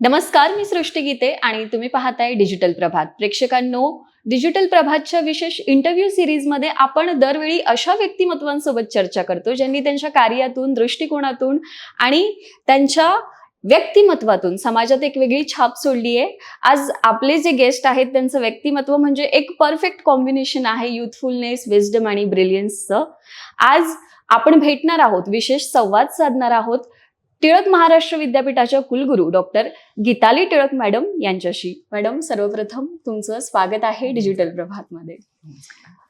नमस्कार मी सृष्टी गीते आणि तुम्ही पाहताय डिजिटल प्रभात. प्रेक्षकांनो डिजिटल प्रभातच्या विशेष इंटरव्ह्यू सिरीजमध्ये आपण दरवेळी अशा व्यक्तिमत्वांसोबत चर्चा करतो ज्यांनी त्यांच्या कार्यातून दृष्टिकोनातून आणि त्यांच्या व्यक्तिमत्वातून समाजात एक वेगळी छाप सोडली आहे. आज आपले जे गेस्ट आहेत त्यांचं व्यक्तिमत्व म्हणजे एक परफेक्ट कॉम्बिनेशन आहे युथफुलनेस विजडम आणि ब्रिलियन्सचं आज आपण भेटणार आहोत विशेष संवाद साधणार आहोत. टिळक महाराष्ट्र विद्यापीठाच्या कुलगुरू डॉक्टर गीताली टिळक मॅडम यांच्याशी. मॅडम सर्वप्रथम तुमचं स्वागत आहे डिजिटल प्रभातमध्ये.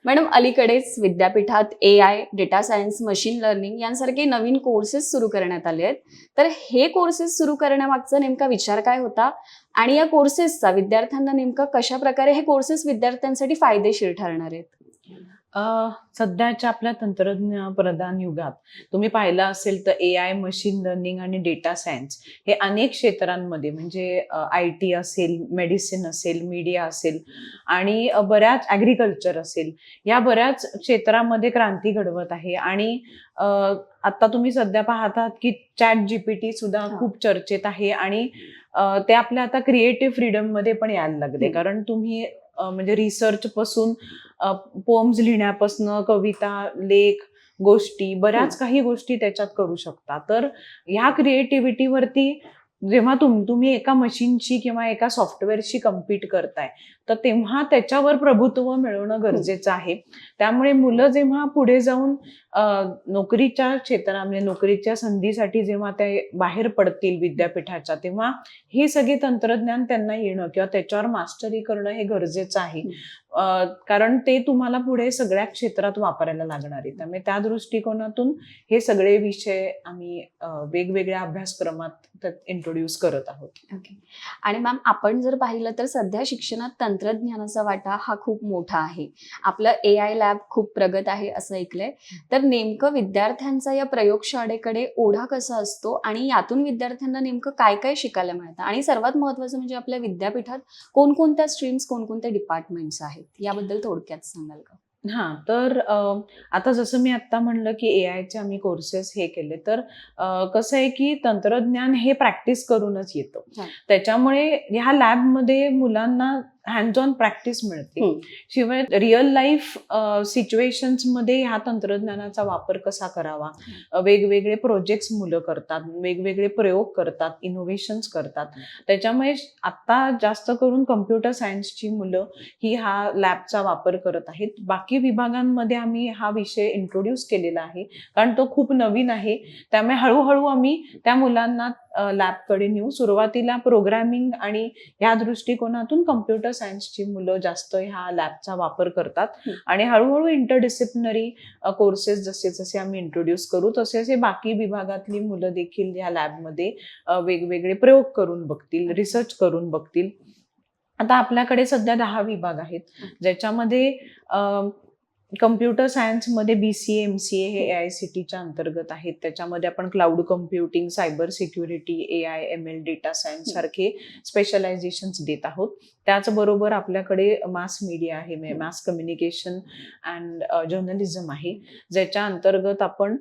मॅडम अलीकडेच विद्यापीठात A I data science machine learning यांसारखे नवीन कोर्सेस सुरू करण्यात आले आहेत. तर हे कोर्सेस सुरू करण्यामागचा नेमका विचार काय होता? आणि या कोर्सेसचा विद्यार्थ्यांना नेमका कशा प्रकारे हे कोर्सेस विद्यार्थ्यांसाठी फायदेशीर ठरणार आहेत? सध्याच्या आपल्या तंत्रज्ञान प्रधान युगात तुम्ही पाहिलं असेल तर ए आय मशीन लर्निंग आणि डेटा सायन्स हे अनेक क्षेत्रांमध्ये म्हणजे आय टी असेल मेडिसिन असेल मीडिया असेल आणि बऱ्याच ॲग्रिकल्चर असेल या बऱ्याच क्षेत्रामध्ये क्रांती घडवत आहे आणि आता तुम्ही सध्या पाहतात की चॅट जीपीटी सुद्धा. खूप चर्चेत आहे आणि ते आपल्या आता क्रिएटिव्ह फ्रीडममध्ये पण यायला लागले. कारण तुम्ही म्हणजे रिसर्च पासून पोम्स लिहिण्यापासून कविता लेख गोष्टी बऱ्याच काही गोष्टी त्याच्यात करू शकता. तर ह्या क्रिएटिव्हिटीवरती जेव्हा तुम तुम्ही एका मशीनशी किंवा एका सॉफ्टवेअरशी कम्पीट करताय तर तेव्हा त्याच्यावर प्रभुत्व मिळवणं गरजेचं आहे. त्यामुळे मुलं जेव्हा पुढे जाऊन नोकरीच्या क्षेत्रात म्हणजे नोकरीच्या संधीसाठी जेव्हा ते बाहेर पडतील विद्यापीठाच्या तेव्हा हे सगळे तंत्रज्ञान त्यांना येणं किंवा त्याच्यावर मास्टरी करणं हे गरजेचं आहे. कारण ते तुम्हाला पुढे सगळ्या क्षेत्रात वापरायला लागणार आहे. त्यामुळे त्या दृष्टिकोनातून हे सगळे विषय आम्ही वेगवेगळ्या अभ्यासक्रमात इंट्रोड्यूस करत आहोत. ओके आणि मॅम आपण जर पाहिलं तर सध्या शिक्षणात तंत्रज्ञानाचा वाटा हा खूप मोठा आहे. आपलं ए आय लॅब खूप प्रगत आहे असं ऐकलंय. तर नेमकं विद्यार्थ्यांचा या प्रयोगशाळेकडे ओढा कसा असतो आणि यातून विद्यार्थ्यांना नेमकं काय काय शिकायला मिळतं? आणि सर्वात महत्वाचं म्हणजे आपल्या विद्यापीठात कोणकोणत्या स्ट्रीम्स कोणकोणत्या डिपार्टमेंट्स आहेत? याबद्दल थोडक्यात सांगाल का? हा तर आता जसं मी आता म्हणलं की ए आयचे आम्ही कोर्सेस हे केले तर कसं आहे की तंत्रज्ञान हे प्रॅक्टिस करूनच येतं. त्याच्यामुळे ह्या लॅबमध्ये मुलांना हँड ऑन प्रॅक्टिस मिळते. शिवाय रिअल लाईफ सिच्युएशन्समध्ये ह्या तंत्रज्ञानाचा वापर कसा करावा? वेगवेगळे प्रोजेक्ट्स मुलं करतात वेगवेगळे प्रयोग करतात इनोव्हेशन्स करतात. त्याच्यामुळे आता जास्त करून कम्प्युटर सायन्सची मुलं ही हा लॅबचा वापर करत आहेत. बाकी विभागांमध्ये आम्ही हा विषय इंट्रोड्यूस केलेला आहे. कारण तो खूप नवीन आहे. त्यामुळे हळूहळू आम्ही त्या मुलांना लॅबकडे नेऊ. सुरुवातीला प्रोग्रामिंग आणि या दृष्टिकोनातून कम्प्युटर सायन्सची मुलं जास्त ह्या लॅबचा वापर करतात. आणि हळूहळू इंटरडिसिप्लिनरी कोर्सेस जसे जसे आम्ही इंट्रोड्यूस करू तसे तसे बाकी विभागातली मुलं देखील या लॅबमध्ये वेगवेगळे प्रयोग करून बघतील रिसर्च करून बघतील. आता आपल्याकडे सध्या दहा विभाग आहेत. ज्याच्यामध्ये कम्प्युटर सायन्समध्ये B C M C A हे ए आय सी टीच्या अंतर्गत आहेत. त्याच्यामध्ये आपण cloud computing cyber security A I M L data science सारखे स्पेशलायझेशन्स देत आहोत. त्याचबरोबर आपल्याकडे मास मीडिया आहे मास कम्युनिकेशन अँड जर्नलिझम आहे. ज्याच्या अंतर्गत आपण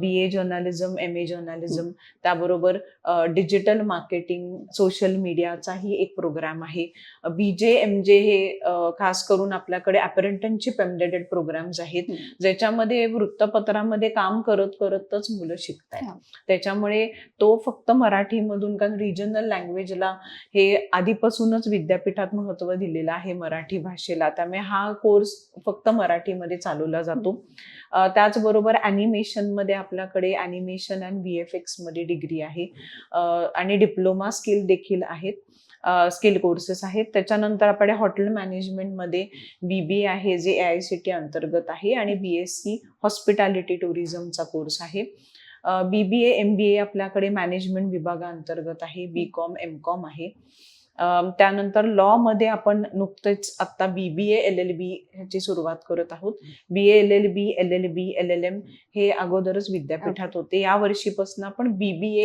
B A journalism M A journalism त्याबरोबर डिजिटल मार्केटिंग सोशल मीडियाचाही एक प्रोग्राम आहे. बी जे एम जे हे खास करून आपल्याकडे अपेरेंटनशिप एम्बेडेड प्रोग्राम्स आहेत. ज्याच्यामध्ये वृत्तपत्रामध्ये काम करत करतच मुलं शिकत. आहेत त्याच्यामुळे तो फक्त मराठीमधून कारण रिजनल लँग्वेजला हे आधीपासूनच विद्यापीठात महत्त्व दिलेलं आहे मराठी भाषेला. त्यामुळे हा कोर्स फक्त मराठीमध्ये चालवला जातो. त्याचबरोबर ॲनिमेशनमध्ये आपल्याकडे ॲनिमेशन अँड व्ही एफ एक्समध्ये डिग्री आहे. आणि डिप्लोमा स्किल देखील आहेत. स्किल कोर्सेस आहेत. त्याच्यानंतर आपण हॉटेल मॅनेजमेंटमध्ये बी बी ए आहे जे ए आय सी टी अंतर्गत आहे आणि बी एस सी हॉस्पिटॅलिटी टुरिझमचा कोर्स आहे. बी बी ए एम बी ए आपल्याकडे मॅनेजमेंट विभागाअंतर्गत आहे बी कॉम एम कॉम आहे. त्यानंतर लॉ मध्ये आपण नुकतेच आता बी बी एल एल बी ह्याची सुरुवात करत आहोत. B L L B L L B L L M हे अगोदरच विद्यापीठात होते. या वर्षीपासून आपण बी बी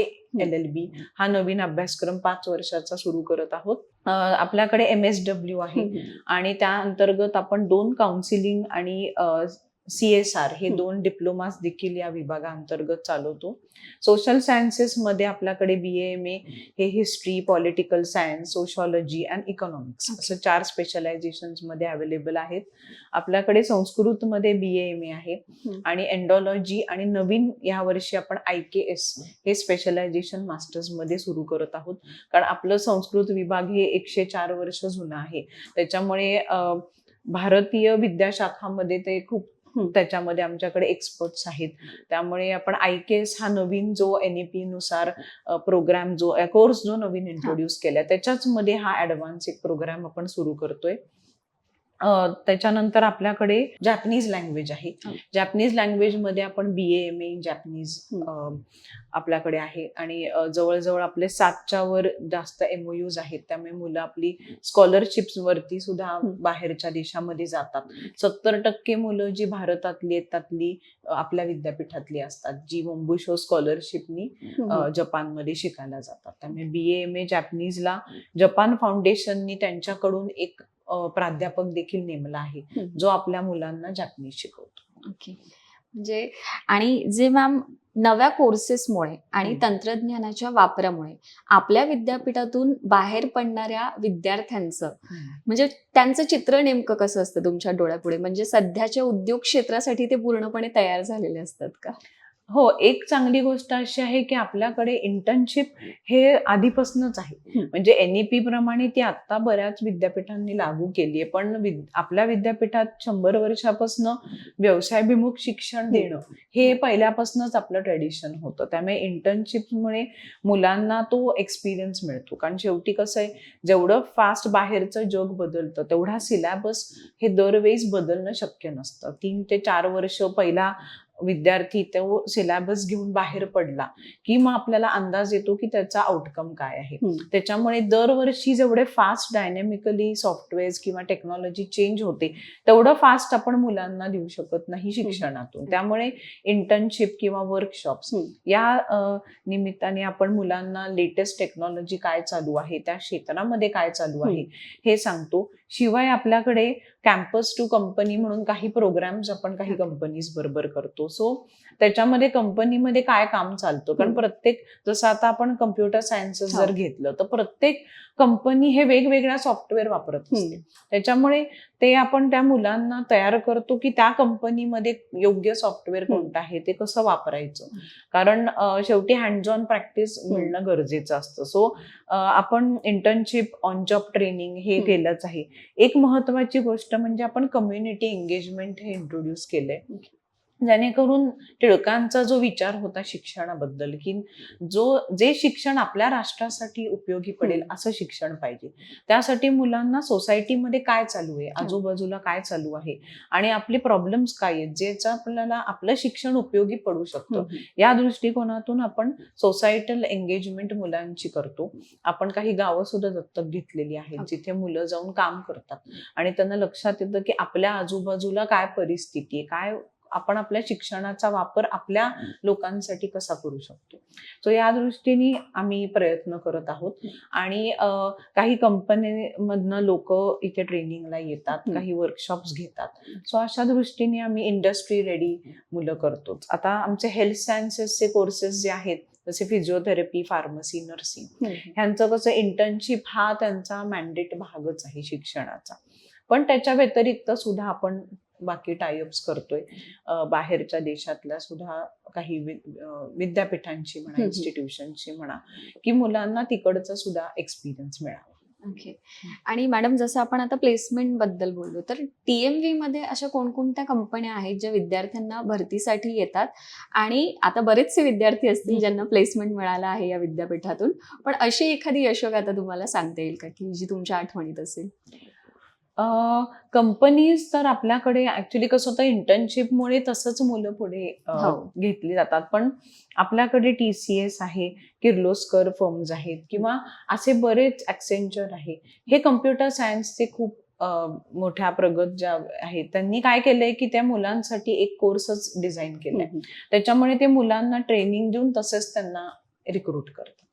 एल एल बी हा नवीन अभ्यासक्रम पाच वर्षाचा सुरू करत आहोत. आपल्याकडे एम एस डब्ल्यू आहे. आणि त्या अंतर्गत आपण दोन काउन्सिलिंग आणि सी एस आर हे. दोन डिप्लोमास देखील या विभागाअंतर्गत चालवतो सोशल सायन्सेस मध्ये आपल्याकडे बी एम ए हे history political science sociology and economics असं चार स्पेशलायझेशनमध्ये अवेलेबल आहेत आपल्याकडे संस्कृत मध्ये बी एम ए आहे. आणि एन्डॉलॉजी आणि नवीन या वर्षी आपण आय के एस हे स्पेशलायझेशन मास्टर्समध्ये सुरू करत आहोत कारण आपलं संस्कृत विभाग हे एकशे चार वर्ष जुनं आहे त्याच्यामुळे भारतीय विद्याशाखामध्ये ते खूप. त्याच्यामध्ये आमच्याकडे एक्सपर्ट्स आहेत. त्यामुळे आपण आय के एस हा नवीन जो एन ई पी नुसार प्रोग्राम जो कोर्स जो नवीन इंट्रोड्यूस केला त्याच्याच मध्ये हा ऍडव्हान्स एक प्रोग्राम आपण सुरू करतोय. त्याच्यानंतर आपल्याकडे जॅपनीज लँग्वेज आहे. जॅपनीज लँग्वेजमध्ये आपण बी एम ए जॅपनीज. आपल्याकडे आहे आणि जवळजवळ आपले सातच्या वर जास्त एमओयूज आहेत त्यामुळे मुलं आपली स्कॉलरशिप्स वरती सुद्धा. बाहेरच्या देशामध्ये जातात सत्तर टक्के मुलं जी भारतातली आहेत त्यातली आपल्या विद्यापीठातली असतात जी मुंबुशो स्कॉलरशिपनी. जपानमध्ये शिकायला जातात त्यामुळे बी एम ए जॅपनीजला जपान फाउंडेशननी त्यांच्याकडून एक प्राध्यापक देखील नेमला आहे. जो आपल्या मुलांना जॅपनीज शिकवतो. ओके. म्हणजे आणि जे मॅम नव्या कोर्सेसमुळे आणि. तंत्रज्ञानाच्या वापरामुळे आपल्या विद्यापीठातून बाहेर पडणाऱ्या विद्यार्थ्यांचं म्हणजे त्यांचं चित्र नेमकं कसं असतं तुमच्या डोळ्यापुढे? म्हणजे सध्याच्या उद्योग क्षेत्रासाठी ते पूर्णपणे तयार झालेले असतात का? हो एक चांगली गोष्ट अशी आहे की आपल्याकडे इंटर्नशिप हे आधीपासूनच आहे. म्हणजे एनईपी प्रमाणे ती आता बऱ्याच विद्यापीठांनी लागू केली आहे पण आपल्या विद्यापीठात शंभर वर्षापासून व्यवसायाभिमुख शिक्षण देणं हे पहिल्यापासूनच आपलं ट्रेडिशन होतं. त्यामुळे इंटर्नशिपमुळे मुलांना तो एक्सपिरियन्स मिळतो. कारण शेवटी कसं आहे जेवढं फास्ट बाहेरचं जग बदलतं तेवढा सिलेबस हे दरवेळेस बदलणं शक्य नसतं. तीन ते चार वर्ष पहिला विद्यार्थी तो सिलेबस घेऊन बाहेर पडला की मग आपल्याला अंदाज येतो की त्याचा आउटकम काय आहे. त्याच्यामुळे दरवर्षी जेवढे फास्ट डायनॅमिकली सॉफ्टवेअर किंवा टेक्नॉलॉजी चेंज होते तेवढं फास्ट आपण मुलांना देऊ शकत नाही शिक्षणातून. त्यामुळे इंटर्नशिप किंवा वर्कशॉप्स. या निमित्ताने आपण मुलांना लेटेस्ट टेक्नॉलॉजी काय चालू आहे त्या क्षेत्रामध्ये काय चालू आहे हे सांगतो. शिवाय आपल्याकडे कॅम्पस टू कंपनी म्हणून काही प्रोग्राम्स आपण काही कंपनीज बरोबर करतो सो त्याच्यामध्ये कंपनीमध्ये काय काम चालतं कारण. प्रत्येक जसं आता आपण कम्प्युटर सायन्सेस. जर घेतलं तर प्रत्येक कंपनी हे वेगवेगळ्या सॉफ्टवेअर वापरत असते. त्याच्यामुळे ते आपण त्या मुलांना तयार करतो की त्या कंपनीमध्ये योग्य सॉफ्टवेअर. कोणतं आहे ते कसं वापरायचं कारण शेवटी हँड्स ऑन प्रॅक्टिस. मिळणं गरजेचं असतं सो आपण इंटर्नशिप ऑन जॉब ट्रेनिंग हे. केलंच आहे एक महत्वाची गोष्ट म्हणजे आपण कम्युनिटी एंगेजमेंट हे इंट्रोड्यूस केलंय. जेणेकरून टिळकांचा जो विचार होता शिक्षणाबद्दल की जो जे शिक्षण आपल्या राष्ट्रासाठी उपयोगी पडेल. असं शिक्षण पाहिजे. त्यासाठी मुलांना सोसायटीमध्ये काय चालू आहे? आजूबाजूला काय चालू आहे? आणि आपले प्रॉब्लेम्स काय आहेत? ज्याचं आपल्याला आपलं शिक्षण उपयोगी पडू शकतं. या दृष्टिकोनातून आपण सोसायटल एंगेजमेंट मुलांची करतो. आपण काही गावं सुद्धा दत्तक घेतलेली आहेत. जिथे मुलं जाऊन काम करतात. आणि त्यांना लक्षात येतं की आपल्या आजूबाजूला काय परिस्थिती आहे? काय आपण आपल्या शिक्षणाचा वापर आपल्या लोकांसाठी कसा करू शकतो? सो या दृष्टीने आम्ही प्रयत्न करत आहोत. आणि काही कंपनीमधनं लोक इथे ट्रेनिंगला येतात. काही वर्कशॉप्स घेतात. सो अशा दृष्टीने आम्ही इंडस्ट्री रेडी मुलं करतोच. आता आमचे हेल्थ सायन्सेसचे कोर्सेस जे आहेत जसे फिजिओथेरपी फार्मसी नर्सिंग. ह्यांचं कसं इंटर्नशिप हा त्यांचा मॅन्डेट भागच आहे शिक्षणाचा. पण त्याच्या व्यतिरिक्त सुद्धा आपण बाकी टायअप्स करतोय. बाहेरच्या देशातल्या सुद्धा काही विद्यापीठांची म्हणा. इन्स्टिट्यूशनची म्हणा की मुलांना तिकडचा सुद्धा एक्सपिरियन्स मिळावा. ओके आणि मॅडम जसं आपण आता प्लेसमेंटबद्दल बोललो तर टीएमव्ही मध्ये अशा कोणकोणत्या कंपन्या आहेत ज्या विद्यार्थ्यांना भरतीसाठी येतात? आणि आता बरेचसे विद्यार्थी असतील. ज्यांना प्लेसमेंट मिळालं आहे या विद्यापीठातून पण अशी एखादी यशोगाथा तुम्हाला सांगता येईल का की जी तुमच्या आठवणीत असेल? कंपनीज तर आपल्याकडे ऍक्च्युली कसं होतं इंटर्नशिपमुळे तसंच मुलं पुढे हो. घेतली जातात. पण आपल्याकडे टी सी एस आहे किर्लोस्कर फर्म्स आहेत किंवा असे बरेच ॲक्सेंचर आहे. हे कम्प्युटर सायन्सचे खूप मोठ्या प्रगत ज्या आहेत त्यांनी काय केलंय की त्या मुलांसाठी एक कोर्सच डिझाईन केलाय. त्याच्यामुळे ते मुलांना ट्रेनिंग देऊन तसेच त्यांना रिक्रूट करतात.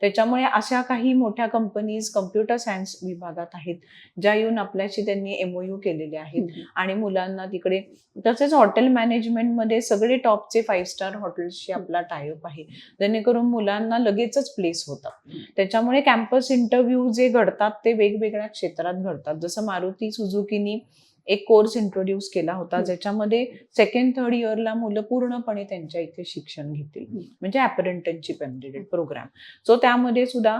त्याच्यामुळे अशा काही मोठ्या कंपनीज कम्प्युटर सायन्स विभागात आहेत ज्या येऊन आपल्याशी त्यांनी एमओयू केलेले आहेत. आणि मुलांना तिकडे तसेच हॉटेल मॅनेजमेंटमध्ये सगळे टॉपचे फाईव्ह स्टार हॉटेल्सशी आपला टायअप आहे. जेणेकरून मुलांना लगेचच प्लेस होतात त्याच्यामुळे कॅम्पस इंटरव्ह्यू जे घडतात ते वेगवेगळ्या क्षेत्रात घडतात. जसं मारुती सुझुकीनी एक कोर्स इंट्रोड्यूस केला होता. ज्याच्यामध्ये सेकंड थर्ड इयरला मुलं पूर्णपणे त्यांच्या इथे शिक्षण घेतील. म्हणजे अप्रेंटनशिप कॅन्डिडेट प्रोग्राम सो त्यामध्ये सुद्धा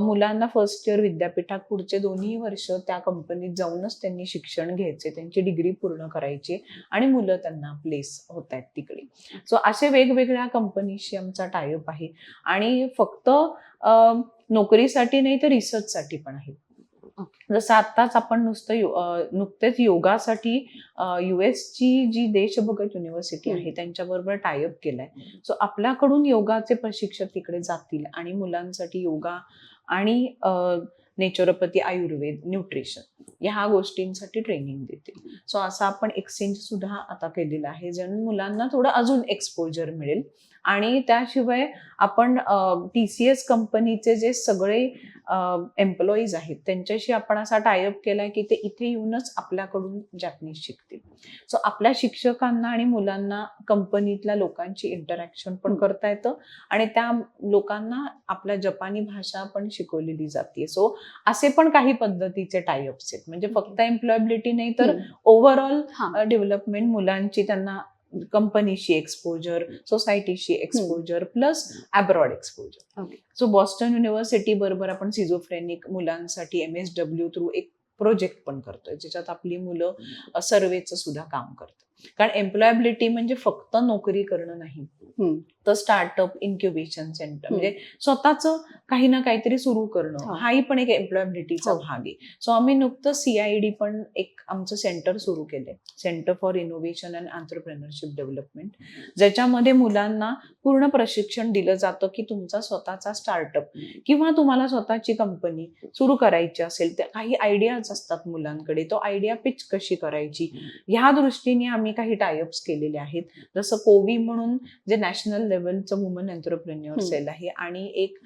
मुलांना फर्स्ट इयर विद्यापीठात पुढचे दोन्ही वर्ष त्या कंपनीत जाऊनच त्यांनी शिक्षण घ्यायचे त्यांची डिग्री पूर्ण करायची आणि मुलं त्यांना प्लेस होत आहेत तिकडे. सो असे वेगवेगळ्या कंपनीशी आमचा टायअप आहे. आणि फक्त अ, नोकरीसाठी नाही तर रिसर्चसाठी पण आहे. जसं आत्ताच आपण नुसतं नुकतेच योगासाठी ची जी देशभगत युनिव्हर्सिटी आहे त्यांच्याबरोबर टायअप केलाय. सो आपल्याकडून योगाचे प्रशिक्षक तिकडे जातील आणि मुलांसाठी योगा आणि नेचरोपॅथी आयुर्वेद न्यूट्रिशन ह्या गोष्टींसाठी ट्रेनिंग देतील सो असा आपण एक्सचेंज सुद्धा आता केलेला आहे. ज्याने मुलांना थोडं अजून एक्सपोजर मिळेल. आणि त्याशिवाय आपण टी सी एस कंपनीचे जे सगळे एम्प्लॉईज आहेत त्यांच्याशी आपण असा टायअप केलाय की ते इथे येऊनच आपल्याकडून जॅपनीज शिकतील. सो आपल्या शिक्षकांना आणि मुलांना कंपनीतल्या लोकांची इंटरॅक्शन पण करता येतं. आणि त्या लोकांना आपल्या जपानी भाषा पण शिकवलेली जाते सो असे पण काही पद्धतीचे टायअप्स आहेत. म्हणजे फक्त एम्प्लॉयबिलिटी नाही तर ओव्हरऑल डेव्हलपमेंट मुलांची त्यांना कंपनीशी exposure सोसायटीशी exposure plus abroad exposure. So Boston university बरोबर आपण सिझोफ्रेनिक मुलांसाठी एम एस डब्ल्यू थ्रू एक प्रोजेक्ट पण करतोय ज्याच्यात आपली मुलं सर्वेचं सुद्धा काम करतात. कारण एम्प्लॉयबिलिटी म्हणजे फक्त नोकरी करणं नाही. तर स्टार्टअप इन्क्युबेशन सेंटर. म्हणजे स्वतःच काही ना काहीतरी सुरू करणं. हाही पण एक एम्प्लॉयबिलिटीचा हो. भाग आहे सो आम्ही नुकतं सीआयडी पण एक आमचं सेंटर सुरू केलंय centre for innovation and entrepreneurship development ज्याच्यामध्ये मुलांना पूर्ण प्रशिक्षण दिलं जातं की तुमचा स्वतःचा स्टार्टअप किंवा तुम्हाला स्वतःची कंपनी सुरू करायची असेल तर काही आयडियाज असतात मुलांकडे तो आयडिया पिच कशी करायची ह्या दृष्टीने आम्ही काही टायअप्स केलेले आहेत. जसं कोवी म्हणून जे नॅशनल लेवलचं वुमन एंटरप्रेन्युअर. सेल आहे आणि एक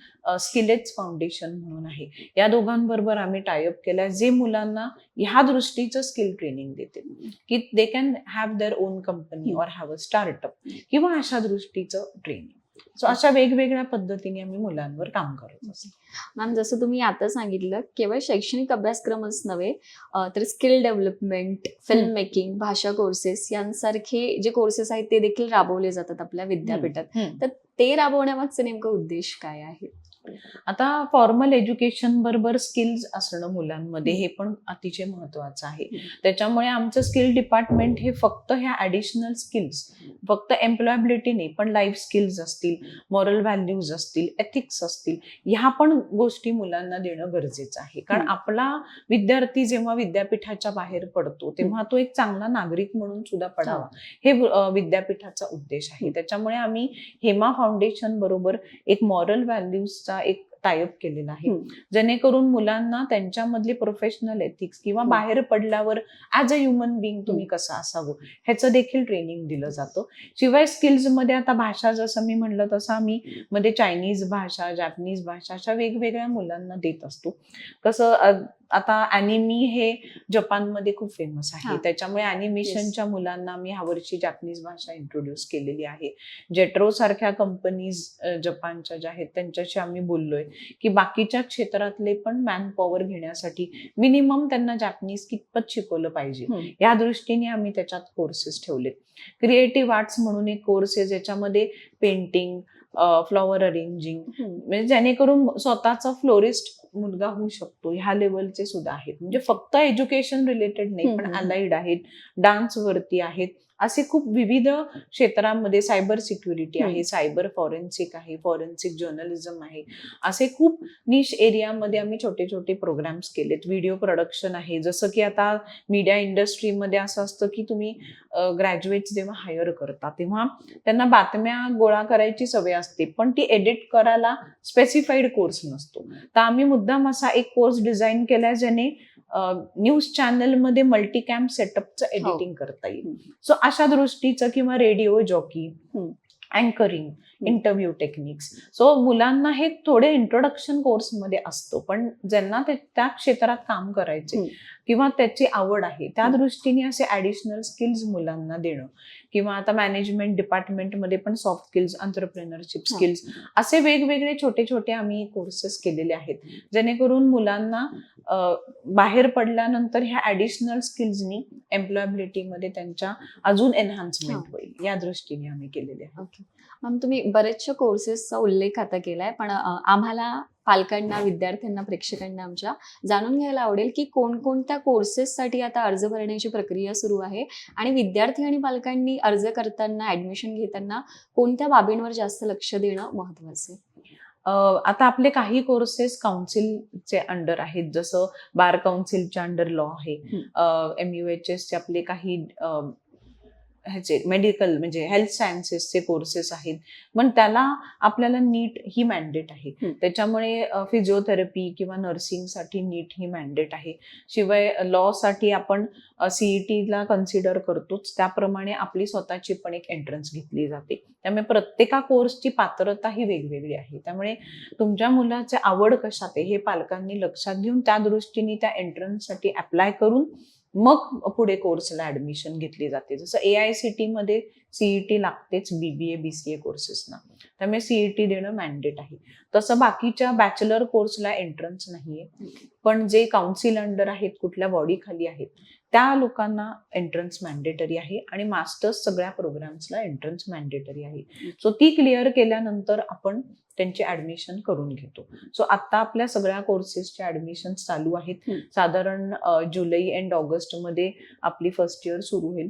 स्किलेट्स फाउंडेशन म्हणून आहे. या दोघांबरोबर आम्ही टायअप केलाय. जे मुलांना ह्या दृष्टीचं स्किल ट्रेनिंग देतील की they can have their own company. Or have a startup किंवा अशा दृष्टीचं ट्रेनिंग सो अशा वेगवेगळ्या पद्धतीने आम्ही मुलांवर काम करत असतो. मॅम जसं तुम्ही आता सांगितलं केवळ शैक्षणिक अभ्यासक्रमच नव्हे तर स्किल डेव्हलपमेंट फिल्म. मेकिंग भाषा कोर्सेस यांसारखे जे कोर्सेस आहेत ते देखील राबवले जातात आपल्या विद्यापीठात. हम्म. ते राबवण्यामागचे नेमकं उद्देश काय आहे? आता फॉर्मल एज्युकेशन बरोबर स्किल्स असणं मुलांमध्ये हे पण अतिशय महत्वाचं आहे. त्याच्यामुळे आमचं स्किल डिपार्टमेंट हे फक्त ह्या ऍडिशनल स्किल्स फक्त एम्प्लॉयबिलिटी नाही पण लाईफ स्किल्स असतील मॉरल व्हॅल्यूज असतील एथिक्स असतील ह्या पण गोष्टी मुलांना देणं गरजेचं आहे. कारण. आपला विद्यार्थी जेव्हा विद्यापीठाच्या बाहेर पडतो तेव्हा तो एक चांगला नागरिक म्हणून सुद्धा पडावा. हे. अ, विद्यापीठाचा उद्देश आहे. त्याच्यामुळे आम्ही हेमा फाउंडेशन बरोबर एक मॉरल व्हॅल्यूजचा एक टायअप केलेला आहे. जेणेकरून मुलांना त्यांच्यामधली प्रोफेशनल एथिक्स किंवा. बाहेर पडल्यावर ऍज अ ह्युमन बिंग तुम्ही. कसं असावं ह्याचं देखील ट्रेनिंग दिलं जातं शिवाय स्किल्समध्ये आता भाषा जसं मी म्हणलं तसं आम्ही मध्ये चायनीज भाषा जॅपनीज भाषा अशा वेगवेगळ्या मुलांना देत असतो कसं आता अॅनिमी हे जपानमध्ये खूप फेमस आहे. त्याच्यामुळे अॅनिमेशनच्या मुलांना आम्ही ह्यावर्षी जॅपनीज भाषा इंट्रोड्यूस केलेली आहे जेट्रो सारख्या कंपनीज जपानच्या ज्या आहेत त्यांच्याशी आम्ही बोललोय की बाकीच्या क्षेत्रातले पण मॅन पॉवर घेण्यासाठी मिनिमम त्यांना जॅपनीज कितपत शिकवलं पाहिजे. या दृष्टीने आम्ही त्याच्यात कोर्सेस ठेवलेत क्रिएटिव्ह आर्ट्स म्हणून एक कोर्स आहे ज्याच्यामध्ये पेंटिंग फ्लॉवर अरेंजिंग. म्हणजे जेणेकरून स्वतःचा फ्लोरिस्ट मुलगा होऊ शकतो ह्या लेवलचे सुद्धा आहेत. म्हणजे फक्त एज्युकेशन रिलेटेड नाही पण. अलाइड आहेत डान्स वरती आहेत असे खूप विविध क्षेत्रामध्ये सायबर सिक्युरिटी आहे. सायबर फॉरेन्सिक आहे फॉरेन्सिक जर्नलिझम आहे. असे खूप निश एरियामध्ये आम्ही छोटे छोटे प्रोग्राम्स केलेत. व्हिडिओ प्रोडक्शन आहे. जसं की आता मीडिया इंडस्ट्रीमध्ये असं असतं की तुम्ही ग्रॅज्युएट्स जेव्हा हायर करता तेव्हा त्यांना बातम्या गोळा करायची सवय असते पण ती एडिट करायला स्पेसिफाईड कोर्स नसतो. तर आम्ही मुद्दाम असा एक कोर्स डिझाईन केलाय ज्याने न्यूज चॅनलमध्ये मल्टीकॅम सेटअपचं एडिटिंग करता येईल. सो अशा दृष्टीचं किंवा radio jockey. Anchoring interview techniques so मुलांना हे थोडे इंट्रोडक्शन कोर्समध्ये असतो पण ज्यांना ते त्या क्षेत्रात काम करायचे. किंवा त्याची आवड आहे त्या. दृष्टीने असे ऍडिशनल स्किल्स मुलांना देणं किंवा आता मॅनेजमेंट डिपार्टमेंटमध्ये पण सॉफ्ट स्किल्स अंतरप्रेनरशिप. स्किल्स असे वेगवेगळे छोटे छोटे आम्ही कोर्सेस केलेले आहेत जेणेकरून मुलांना बाहेर पडल्यानंतर ह्या ऍडिशनल स्किल्सनी एम्प्लॉयबिलिटीमध्ये त्यांच्या अजून एनहान्समेंट. होईल या दृष्टीने आम्ही केलेले आहे मॅम तुम्ही बऱ्याचशा कोर्सेसचा उल्लेख आता केलाय पण आम्हाला पालकांना विद्यार्थ्यांना प्रेक्षकांना आमच्या जाणून घ्यायला आवडेल की कोणकोणत्या कोर्सेससाठी आता अर्ज भरण्याची प्रक्रिया सुरू आहे आणि विद्यार्थी आणि पालकांनी अर्ज करताना ऍडमिशन घेताना कोणत्या बाबींवर जास्त लक्ष देणं महत्वाचं आहे? आता आपले काही कोर्सेस काउन्सिलचे अंडर आहेत जसं बार काउन्सिलच्या अंडर लॉ आहे एम यू एच एसचे आपले काही ह्याचे मेडिकल म्हणजे हेल्थ सायन्सेसचे कोर्सेस आहेत. पण त्याला आपल्याला नीट ही मॅन्डेट आहे. त्याच्यामुळे फिजिओथेरपी किंवा नर्सिंगसाठी नीट ही मॅन्डेट आहे. शिवाय लॉसाठी आपण सीईटीला कन्सिडर करतोच. त्याप्रमाणे आपली स्वतःची पण एक एंट्रन्स घेतली जाते. त्यामुळे प्रत्येका कोर्सची पात्रता ही वेगवेगळी आहे. त्यामुळे तुमच्या मुलाची आवड कशात आहे हे पालकांनी लक्षात घेऊन त्या दृष्टीने त्या एंट्रन्ससाठी अप्लाय करून मग पुढे कोर्सला ऍडमिशन घेतली जाते. जसं ए आय सी टी मध्ये सीईटी लागतेच बीबीए बीसीए कोर्सेसना त्यामुळे सीईटी देणं मॅन्डेट आहे. तसं बाकीच्या बॅचलर कोर्सला एंट्रन्स नाहीये. पण जे काउन्सिल अंडर आहेत कुठल्या बॉडी खाली आहेत त्या लोकांना एंट्रन्स मॅन्डेटरी आहे आणि मास्टर्स सगळ्या प्रोग्राम्सला एंट्रन्स मॅन्डेटरी आहे. सो ती क्लिअर केल्यानंतर आपण त्यांची ऍडमिशन करून घेतो. सो आता आपल्या सगळ्या कोर्सेसचे ऍडमिशन चालू आहेत. साधारण जुलै अँड ऑगस्टमध्ये आपली फर्स्ट इयर सुरू होईल.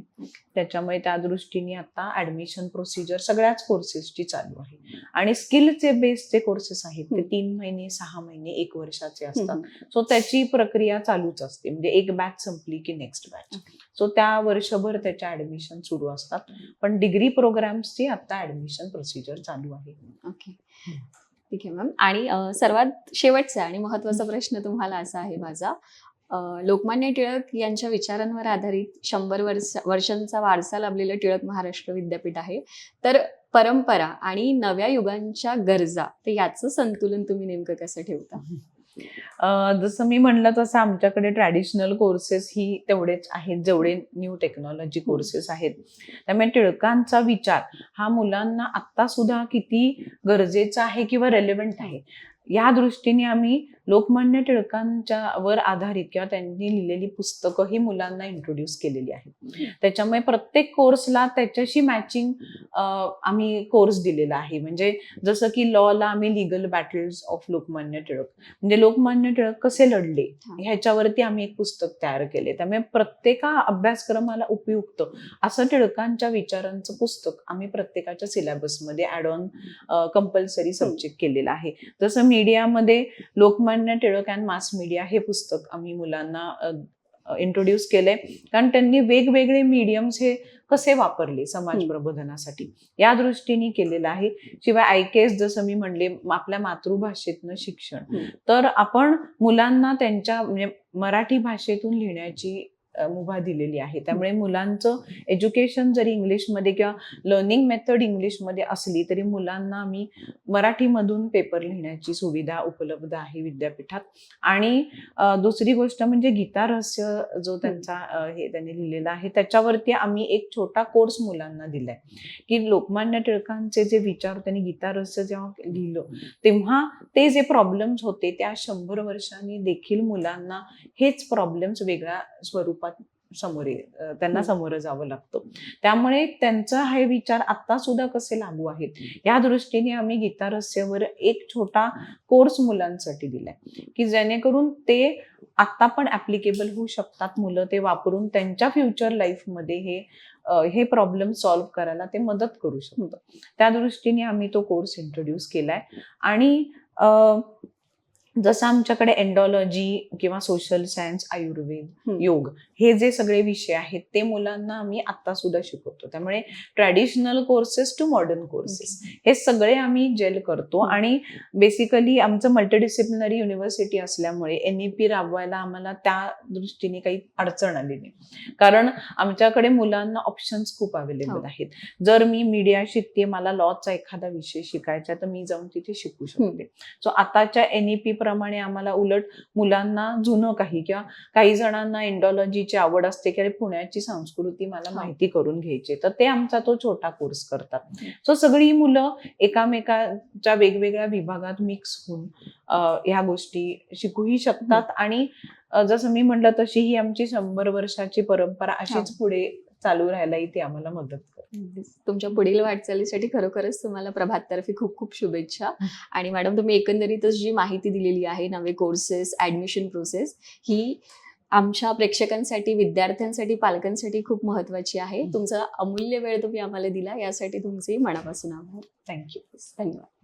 त्याच्यामुळे त्या दृष्टीने आता ऍडमिशन प्रोसिजर सगळ्याच कोर्सेसची चालू आहे. आणि स्किलचे बेसचे कोर्सेस आहेत ते. तीन महिने सहा महिने एक वर्षाचे असतात. सो त्याची प्रक्रिया चालूच असते. म्हणजे एक बॅच संपली की नेक्स्ट बॅच सो त्या वर्षभर त्याच्या ऍडमिशन सुरू असतात. पण डिग्री प्रोग्राम्सची आता ऍडमिशन प्रोसिजर चालू आहे. ओके ठीक आहे मॅम आणि सर्वात शेवटचा आणि महत्त्वाचा प्रश्न तुम्हाला असा आहे माझा लोकमान्य टिळक यांच्या विचारांवर आधारित शंभर वर्ष वर्षांचा वारसा लाभलेलं टिळक महाराष्ट्र विद्यापीठ आहे. तर परंपरा आणि नव्या युगांच्या गरजा तर याचं संतुलन तुम्ही नेमकं कसं ठेवता? जसं मी म्हणलं तसं आमच्याकडे ट्रॅडिशनल कोर्सेस ही तेवढेच आहेत जेवढे न्यू टेक्नॉलॉजी कोर्सेस आहेत. त्यामुळे टिळकांचा विचार हा मुलांना आत्ता सुद्धा किती गरजेचा आहे किंवा रेलेव्हंट आहे या दृष्टीने आम्ही लोकमान्य टिळकांच्या वर आधारित किंवा त्यांनी लिहिलेली पुस्तकं ही मुलांना इंट्रोड्यूस केलेली आहेत. त्याच्यामुळे प्रत्येक कोर्सला त्याच्याशी मॅचिंग आम्ही कोर्स दिलेला आहे. म्हणजे जसं की लॉला आम्ही legal battles of Lokmanya Tilak. म्हणजे लोकमान्य टिळक कसे लढले. ह्याच्यावरती आम्ही एक पुस्तक तयार केले. त्यामुळे प्रत्येका अभ्यासक्रमाला उपयुक्त असं टिळकांच्या विचारांचं पुस्तक आम्ही प्रत्येकाच्या सिलेबसमध्ये ऍड ऑन कंपल्सरी सब्जेक्ट केलेला आहे. जसं मीडियामध्ये Lokmanya Tilak and mass media हे पुस्तक आम्ही मुलांना इंट्रोड्यूस केलंय कारण त्यांनी वेगवेगळे मीडियम्स हे कसे वापरले समाज. प्रबोधनासाठी या दृष्टीने केलेलं आहे शिवाय आयकेएस जसं मी म्हणले आपल्या मातृभाषेतनं शिक्षण. तर आपण मुलांना त्यांच्या म्हणजे मराठी भाषेतून लिहिण्याची मुभा दिलेली आहे. त्यामुळे मुलांचं एज्युकेशन जरी इंग्लिशमध्ये किंवा लर्निंग मेथड इंग्लिशमध्ये असली तरी मुलांना आम्ही मराठीमधून पेपर लिहिण्याची सुविधा उपलब्ध आहे विद्यापीठात. आणि दुसरी गोष्ट म्हणजे गीता रहस्य जो त्यांचा हे त्यांनी लिहिलेला आहे त्याच्यावरती आम्ही एक छोटा कोर्स मुलांना दिलाय. की लोकमान्य टिळकांचे जे विचार त्यांनी गीता रहस्य जेव्हा लिहिलं तेव्हा ते जे प्रॉब्लेम्स होते त्या शंभर वर्षांनी देखील मुलांना हेच प्रॉब्लेम्स वेगळ्या स्वरूपात समोर ये- अ, त्यांना. समोर जावं लागतं. त्यामुळे त्यांचा हे विचार आता सुद्धा कसे लागू आहेत? या दृष्टीने आम्ही गीता रहस्यवर एक छोटा कोर्स मुलांसाठी दिलाय. की जेणेकरून ते आता पण ऍप्लिकेबल होऊ शकतात मुलं ते वापरून त्यांच्या फ्युचर लाईफमध्ये हे हे प्रॉब्लेम सॉल्व्ह करायला ते मदत करू शकतं त्या दृष्टीने आम्ही तो कोर्स इंट्रोड्यूस केलाय. आणि जसं आमच्याकडे एन्डॉलॉजी किंवा सोशल सायन्स आयुर्वेद. योग हे जे सगळे विषय आहेत ते मुलांना आम्ही आता सुद्धा शिकवतो. त्यामुळे traditional courses to modern courses हे सगळे आम्ही जेल करतो. आणि बेसिकली आमचं मल्टीडिसिप्लिनरी युनिव्हर्सिटी असल्यामुळे एन ई पी राबवायला आम्हाला त्या दृष्टीने काही अडचण आली नाही. कारण आमच्याकडे मुलांना ऑप्शन्स खूप अवेलेबल हो. आहेत. जर मी मीडिया शिकते मला लॉचा एखादा विषय शिकायचा तर मी जाऊन तिथे शिकू शकते. सो आताच्या एन ई पी प्रमाणे आम्हाला उलट मुलांना जुनं काही किंवा काही जणांना एन्डॉलॉजीची आवड असते की अरे पुण्याची संस्कृती मला हा. माहिती करून घ्यायची तर ते आमचा तो छोटा कोर्स करतात. सो सगळी मुलं एकामेकाच्या वेगवेगळ्या विभागात मिक्स होऊन ह्या गोष्टी शिकूही शकतात आणि जसं मी म्हटलं तशी ही आमची शंभर वर्षाची परंपरा अशीच पुढे चालू राहायलाही ती आम्हाला मदत करते. तुमच्या पुढील वाटचालीसाठी खरोखरच तुम्हाला प्रभाततर्फे खूप खूप शुभेच्छा आणि मॅडम तुम्ही एकंदरीतच जी माहिती दिलेली आहे नवे कोर्सेस ऍडमिशन प्रोसेस ही आमच्या प्रेक्षकांसाठी विद्यार्थ्यांसाठी पालकांसाठी खूप महत्वाची आहे. तुमचा अमूल्य वेळ तुम्ही आम्हाला दिला यासाठी तुमचे मनापासून आभार. थँक्यू धन्यवाद.